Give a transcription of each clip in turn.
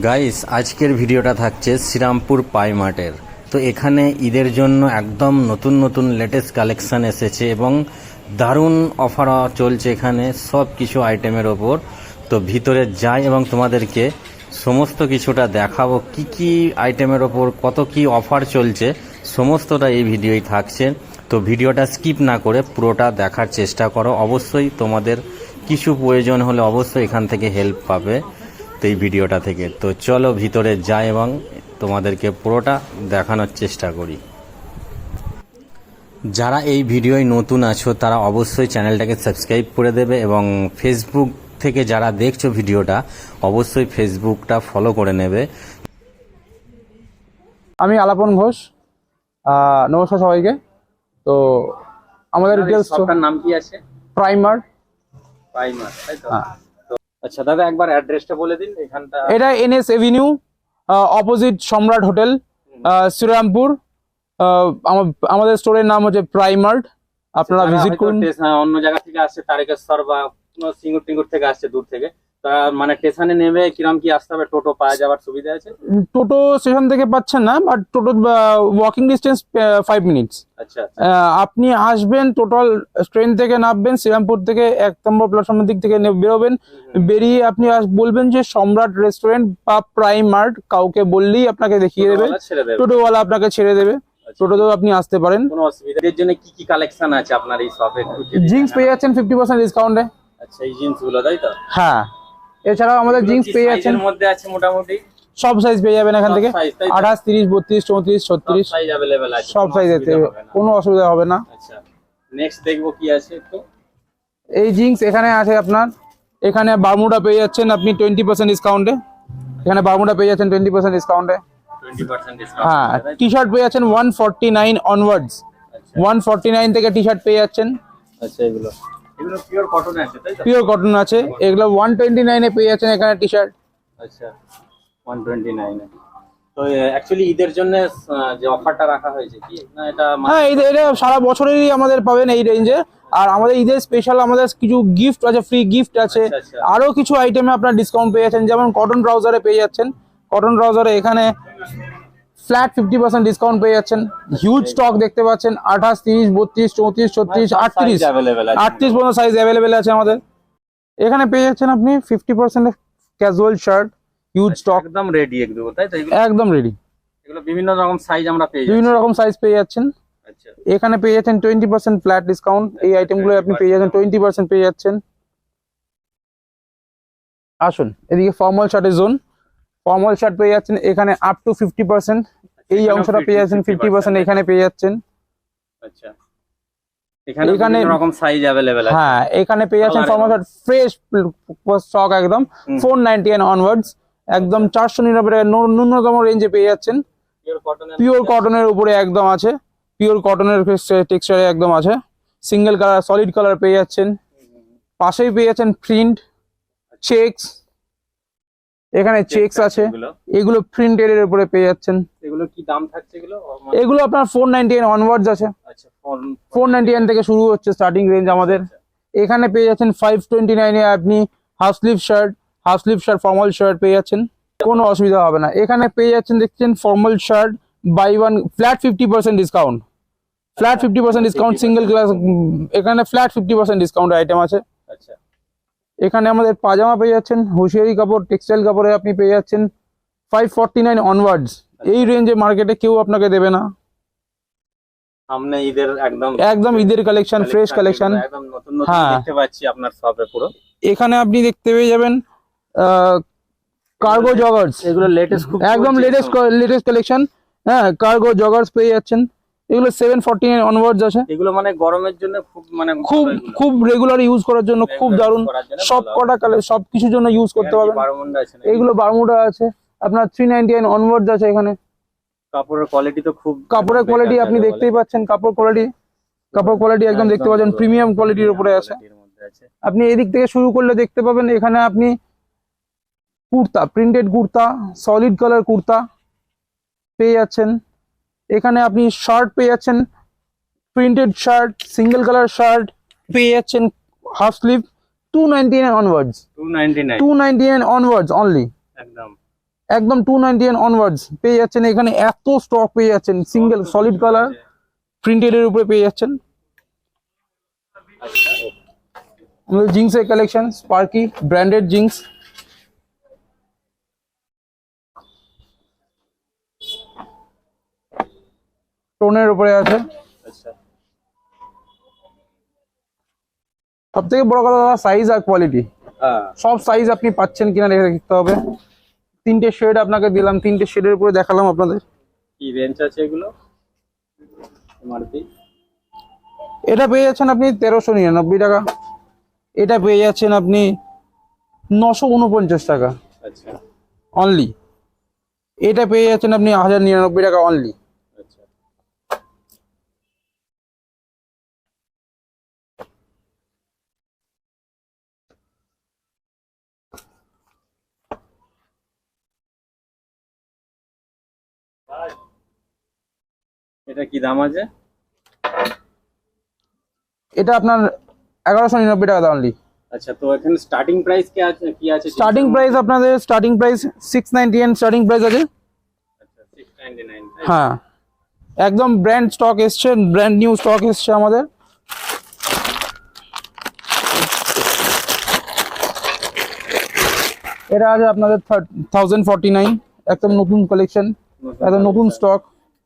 Guys আজকের ভিডিওটা থাকছে শ্রীরামপুর পাই মার্টের। তো এখানে ঈদের জন্য একদম নতুন নতুন লেটেস্ট কালেকশন এসেছে এবং দারুণ অফার চলছে এখানে সব কিছু আইটেমের ওপর। তো ভিতরে যাই এবং তোমাদেরকে সমস্ত কিছুটা দেখাবো, কি কি আইটেমের ওপর কত কি অফার চলছে, সমস্তটা এই ভিডিওই থাকছে। তো ভিডিওটা স্কিপ না করে পুরোটা দেখার চেষ্টা করো। অবশ্যই তোমাদের কিছু প্রয়োজন হলে অবশ্যই এখান থেকে হেল্প পাবে। তো এই ভিডিওটা থেকে। তো চলো ভিতরে যাই এবং তোমাদেরকে পুরোটা দেখানোর চেষ্টা করি। যারা এই ভিডিওয় নতুন আছো তারা অবশ্যই চ্যানেলটাকে সাবস্ক্রাইব করে দেবে এবং ফেসবুক থেকে যারা দেখছ ভিডিওটা অবশ্যই ফেসবুকটা ফলো করে নেবে। আমি আলাপন ঘোষ। আহ, নমস্কার সবাইকে। তো আমাদের ডিটেলস নাম কি আছে? প্রাইমার প্রাইমার তাই তো? হ্যাঁ। আচ্ছা দাদা একবার অ্যাড্রেসটা বলে দিন এখানটা এটা NS avenue opposite Samrat hotel Shrirampur আমাদের স্টোরের নাম হচ্ছে প্রাইমার্ট আপনারা ভিজিট করুন। হ্যাঁ, অন্য জায়গা থেকে আসছে তারেকেশ্বর বা সিঙ্গুর টিঙ্গুর থেকে আসছে দূর থেকে। তারা মানে স্টেশনে নেমে কিরম কি আসতে হবে? টোটো পাওয়া যাওয়ার সুবিধা আছে? টোটো স্টেশন থেকে পাচ্ছেন না but toto walking distance five minutes আচ্ছা আপনি আসবেন টোটাল ট্রেন থেকে নামবেন শ্রীরামপুর থেকে এক নম্বর প্ল্যাটফর্মের দিক থেকে বেরোবেন। বেরিয়ে আপনি বলবেন যে সম্রাট রেস্টুরেন্ট বা প্রাইম মার্ট কাউকে বললেই আপনাকে দেখিয়ে দেবে। টোটোওয়ালা আপনাকে ছেড়ে দেবে। আচ্ছা। টোটোতেও আপনি আসতে পারেন। কোনো অসুবিধা এর জন্য কি কি কালেকশন আছে আপনার এই শপে জিন্স পেয়ে যাচ্ছেন ফিফটি পার্সেন্ট ডিসকাউন্টে আচ্ছা এই তাই তো? হ্যাঁ। এছাড়াও আমাদের জিন্স পেয়ে যাচ্ছেন। মধ্যে আছে মোটামুটি? সব সাইজ পেয়ে যাবেন এখান থেকে? আঠাশ তিরিশ বত্রিশ চৌত্রিশ ছত্রিশ। সব সাইজ। কোনো অসুবিধা হবে না। আচ্ছা নেক্সট দেখব কি আছে একটু। এই জিন্স এখানে আছে আপনার। এখানে বারমুডা পেয়ে যাচ্ছেন আপনি টোয়েন্টি পার্সেন্ট ডিসকাউন্টে এখানে বারমুডা পেয়ে যাচ্ছেন টোয়েন্টি পার্সেন্ট ডিসকাউন্টে হ্যাঁ টি শার্ট পেয়ে যাচ্ছেন one forty nine onwards one forty nine থেকে টি শার্ট পেয়ে যাচ্ছেন। আচ্ছা এগুলো। এগুলো পিওর কটন আছে তাই তো? পিওর কটন আছে। এগুলো ওয়ান টোয়েন্টি নাইনে পেয়ে যাচ্ছেন এখানে টি শার্ট আচ্ছা তো অ্যাকচুয়ালি ঈদের জন্য যে অফারটা রাখা হয়েছে কি? না এটা হ্যাঁ এটা এটা সারা বছরেরই আমাদের পাবেন এই রেঞ্জে আর আমাদের ঈদের স্পেশাল আমাদের কিছু গিফট আছে ফ্রি গিফট আছে। আচ্ছা, আচ্ছা। আরও কিছু আইটেমে আপনার ডিসকাউন্ট পেয়ে যাচ্ছেন। যেমন কটন ট্রাউজারে পেয়ে যাচ্ছেন। কটন ট্রাউজারে এখানে ফ্ল্যাট ফিফটি পার্সেন্ট ডিসকাউন্ট পেয়ে যাচ্ছেন। হিউজ স্টক দেখতে পাচ্ছেন। আঠাশ তিরিশ বত্রিশ চৌত্রিশ ছত্রিশ আটত্রিশ। আটত্রিশ পর্যন্ত সাইজ অ্যাভেলেবেল আছে আমাদের। এখানে পেয়ে যাচ্ছেন আপনি fifty percent casual shirt huge stock একদম রেডি একদম তাই তো একদম রেডি এগুলো বিভিন্ন রকম সাইজ আমরা পেয়ে বিভিন্ন রকম সাইজ পেয়ে যাচ্ছেন। আচ্ছা। এখানে পেয়ে যাচ্ছেন টোয়েন্টি পার্সেন্ট ফ্ল্যাট ডিসকাউন্ট এই আইটেমগুলো আপনি পেয়ে যাচ্ছেন টোয়েন্টি পার্সেন্ট পেয়ে যাচ্ছেন। আসুন এদিকে ফর্মাল শার্টের জোন ফর্মাল শার্ট পেয়ে যাচ্ছেন এখানে আপ টু ফিফটি পার্সেন্ট এই অংশটা পেয়ে যাচ্ছেন ফিফটি পার্সেন্ট এখানে পেয়ে যাচ্ছেন। আচ্ছা। এখানে এখানে- রকম সাইজ অ্যাভেলেবেল আছে। হ্যাঁ এখানে পেয়ে যাচ্ছেন ফ্রেশ স্টক একদম। হুম। ফোর নাইনটি অনওয়ার্ডস একদম টাকা ন্যূন- ন্যূনতম রেঞ্জে পেয়ে যাচ্ছেন। পিওর কটনের পিওর কটনের উপরে একদম আছে। পিওর কটনের টেক্সচারে একদম আছে। সিঙ্গেল কালার সলিড কালার পেয়ে যাচ্ছেন। পাশেই পেয়ে যাচ্ছেন প্রিন্ট চেকস এখানে চেকস আছে। এগুলো। প্রিন্টেড এর উপরে পেয়ে যাচ্ছেন। এগুলো কি দাম থাকছে এগুলো? এগুলো আপনার ফোর নাইনটি অনওয়ার্ডস আছে। আচ্ছা ফোন ফোর নাইনটি থেকে শুরু হচ্ছে স্টার্টিং রেঞ্জ আমাদের। এখানে পেয়ে যাচ্ছেন ফাইভ টোয়েন্টি নাইনে আপনি half sleeve shirt half sleeve shirt formal shirt পেয়ে যাচ্ছেন। কোনো অসুবিধা হবে না। এখানে পেয়ে যাচ্ছেন দেখছেন formal shirt buy one flat fifty percent discount flat fifty percent discount single class এখানে flat fifty percent discount item আছে। আচ্ছা। এখানে আমাদের পাজামা পেয়ে যাচ্ছেন হুঁশিয়ারি কাপড় টেক্সটাইল কাপড়ে আপনি পেয়ে যাচ্ছেন ফাইভ ফর্টি নাইন অনওয়ার্ডস এই রেঞ্জে মার্কেটে কেউ আপনাকে দেবে না। সামনে ঈদের একদম একদম ঈদের কালেকশন ফ্রেশ কালেকশন একদম নতুন নতুন হ্যাঁ। দেখতে পাচ্ছি আপনার শপে পুরো। এখানে আপনি দেখতে পেয়ে যাবেন কার্গো জগার্স এগুলো লেটেস্ট একদম লেটেস্ট লেটেস্ট কালেকশন হ্যাঁ কার্গো জগার্স পেয়ে যাচ্ছেন। এগুলো সেভেন ফর্টি নাইন অনওয়ার্ডস আছে। এগুলো মানে গরমের জন্য খুব মানে খুব খুব রেগুলার ইউজ করার জন্য খুব দারুণ। জন্য সব কটা কালে সব কিছুর জন্য ইউজ করতে পারবেন? এগুলো বারমুডা আছে। আপনার থ্রি নাইনটি নাইন অনওয়ার্ডস আছে এখানে। কাপড়ের কোয়ালিটি তো খুব কাপড়ের কোয়ালিটি আপনি দেখতেই পাচ্ছেন কাপড় কোয়ালিটি কাপড় কোয়ালিটি একদম দেখতে পাচ্ছেন প্রিমিয়াম কোয়ালিটির উপরে আছে। আপনি এদিক থেকে শুরু করলে দেখতে পাবেন এখানে আপনি kurta printed kurta solid colour kurta পেয়ে যাচ্ছেন। এখানে আপনি শার্ট পেয়ে যাচ্ছেন printed shirt single colour shirt পেয়ে যাচ্ছেন half sleeve two ninety nine onwards 299 two ninety nine onwards only একদম। একদম টু নাইনটি নাইন অনওয়ার্ডস পেয়ে যাচ্ছেন এখানে এত স্টক পেয়ে যাচ্ছেন সিঙ্গেল সলিড কালার প্রিন্টেড এর উপরে পেয়ে যাচ্ছেন। জিন্সের কালেকশন স্পার্কি ব্র্যান্ডেড জিন্স টোনের উপরে আছে। আচ্ছা। সব থেকে বড় কথা দাদা সাইজ আর কোয়ালিটি হ্যাঁ। সব সাইজ আপনি পাচ্ছেন কিনা দেখে দেখতে হবে। তিনটে শেড আপনাকে দিলাম তিনটে শেডের উপরে দেখালাম আপনাদের। কি রেঞ্জ আছে এগুলো? এমআরপি এটা পেয়ে যাচ্ছেন আপনি তেরোশো নিরানব্বই টাকা। এটা পেয়ে যাচ্ছেন আপনি নশো উনপঞ্চাশ টাকা। আচ্ছা। অনলি এটা পেয়ে যাচ্ছেন আপনি হাজার নিরানব্বই টাকা অনলি এটা কি দাম আছে? এটা আপনার এগারোশো নিরানব্বই টাকা অনলি আচ্ছা তো এখানে স্টার্টিং প্রাইস কি আছে কি আছে? স্টার্টিং প্রাইস আপনাদের starting price six ninety starting price আছে। আচ্ছা সিক্স নাইনটি নাইন হ্যাঁ। একদম ব্র্যান্ড স্টক এসছে ব্র্যান্ড নিউ স্টক এসছে আমাদের। এটা আছে আপনাদের থাউজেন্ড ফর্টি নাইন একদম নতুন কালেকশন একদম নতুন স্টক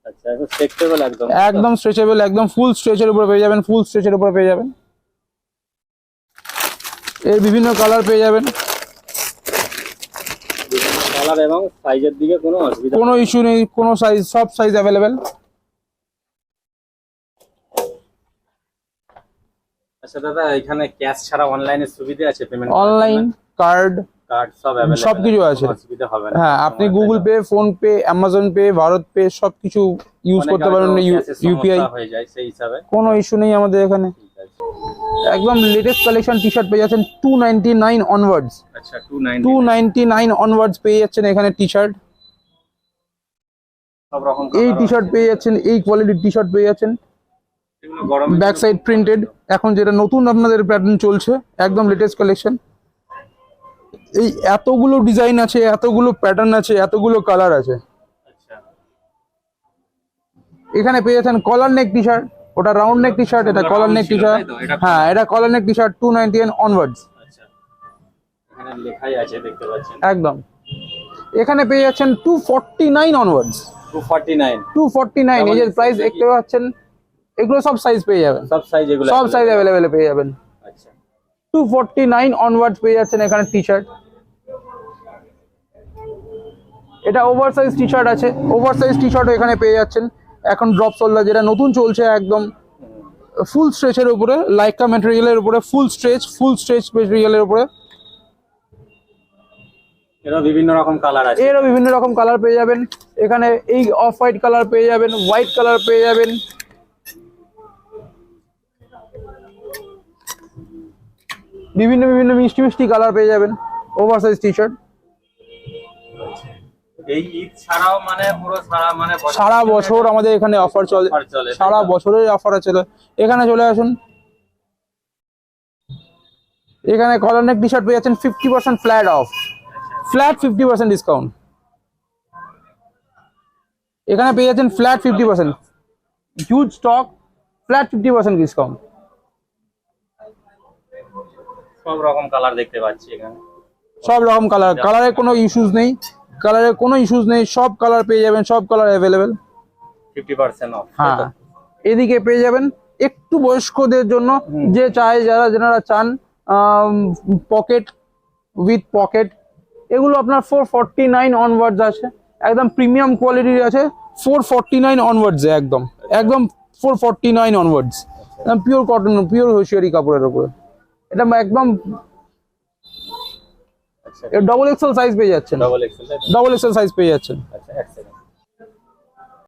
একদম একদম স্ট্রেচেবল একদম ফুল স্ট্রেচের উপরে পেয়ে যাবেন ফুল স্ট্রেচের উপরে পেয়ে যাবেন। এর বিভিন্ন কালার পেয়ে যাবেন। কালার এবং সাইজের দিকে কোনো অসুবিধা কোনো ইস্যু নেই কোনো সাইজ সব সাইজ অ্যাভেলেবেল আচ্ছা দাদা এখানে ক্যাশ ছাড়া অনলাইনে সুবিধা আছে পেমেন্ট অনলাইন কার্ড সবকিছু আছে। হ্যাঁ আপনি Google Pay PhonePe Amazon Pay BharatPe সব কিছু ইউজ করতে পারবেন এর ইউপিআই কোনো ইস্যু নেই আমাদের এখানে। একদম লেটেস্ট কালেকশন টি শার্ট পেয়ে যাচ্ছেন টু নাইনটি নাইন অনওয়ার্ডস আচ্ছা two nine two ninety nine onwards পেয়ে যাচ্ছেন এখানে টি শার্ট এই টি শার্ট পেয়ে যাচ্ছেন এই কোয়ালিটির টি শার্ট পেয়ে যাচ্ছেন। ব্যাক সাইড প্রিন্টেড এখন যেটা নতুন আপনাদের প্যাটার্ন চলছে একদম লেটেস্ট কালেকশন এই এতগুলো ডিজাইন আছে এতগুলো প্যাটার্ন আছে এতগুলো কালার আছে। আচ্ছা। এখানে পেয়ে যাচ্ছেন কলার নেক টি শার্ট ওটা রাউন্ড নেক টি শার্ট এটা কলার নেক টি শার্ট হ্যাঁ এটা collar neck T shirt two ninety onwards একদম। এখানে পেয়ে যাচ্ছেন two forty nine onwards two forty nine two forty nine Double এর XL প্রাইস? দেখতে পাচ্ছেন এগুলো সব সাইজ পেয়ে যাবেন। সব সাইজ এগুলো সব সাইজ অ্যাভেলেবেল পেয়ে যাবেন। আচ্ছা। টু ফর্টি নাইন অনওয়ার্ডস পেয়ে যাচ্ছেন এখানে টি শার্ট এটা ওভার সাইজ টি শার্ট আছে। ওভার সাইজ টি শার্টও এখানে পেয়ে যাচ্ছেন। এখন ড্রপ সোল্ডার যেটা নতুন চলছে একদম ফুল স্ট্রেচের উপরে লাইকা ম্যাটেরিয়ালের উপরে ফুল স্ট্রেচ ফুল স্ট্রেচ ম্যাটেরিয়ালের উপরে। এরও বিভিন্ন রকম কালার আছে। এরও বিভিন্ন রকম কালার পেয়ে যাবেন। এখানে এই অফ হোয়াইট কালার পেয়ে যাবেন হোয়াইট কালার পেয়ে যাবেন। বিভিন্ন বিভিন্ন মিষ্টি মিষ্টি কালার পেয়ে যাবেন। ওভার সাইজ টি শার্ট এই ঈদ ছাড়াও মানে পুরো সারা মানে বছর সারা বছর আমাদের এখানে অফার চলে চলে, সারা বছরের অফার আছে। এখানে চলে আসুন। এখানে কলার নেক টি শার্ট পেয়ে যাচ্ছেন fifty percent flat off flat fifty percent discount এখানে পেয়ে যাচ্ছেন flat fifty percent huge stock flat fifty percent discount সব রকম কালার দেখতে পাচ্ছি এখানে। সব রকম কালার কালারের কোনো ইস্যুস নেই। কালারের কোনো ইস্যুস নেই সব কালার পেয়ে যাবেন সব colour available fifty percent off হ্যাঁ। এদিকে পেয়ে যাবেন একটু বয়স্কদের জন্য যে চায় যারা যারা চান পকেট উইথ পকেট এগুলো আপনার ফোর ফর্টি নাইন অনওয়ার্ডস আছে। একদম প্রিমিয়াম কোয়ালিটির আছে ফোর ফর্টি নাইন অনওয়ার্ডস একদম। একদম four forty nine onwards pure cotton pure hosiery কাপড়ের উপরে। এটা একদম ডবল এক্সেল সাইজ পেয়ে যাচ্ছেন। Double XL double XL size পেয়ে যাচ্ছেন। আচ্ছা এক সেকেন্ড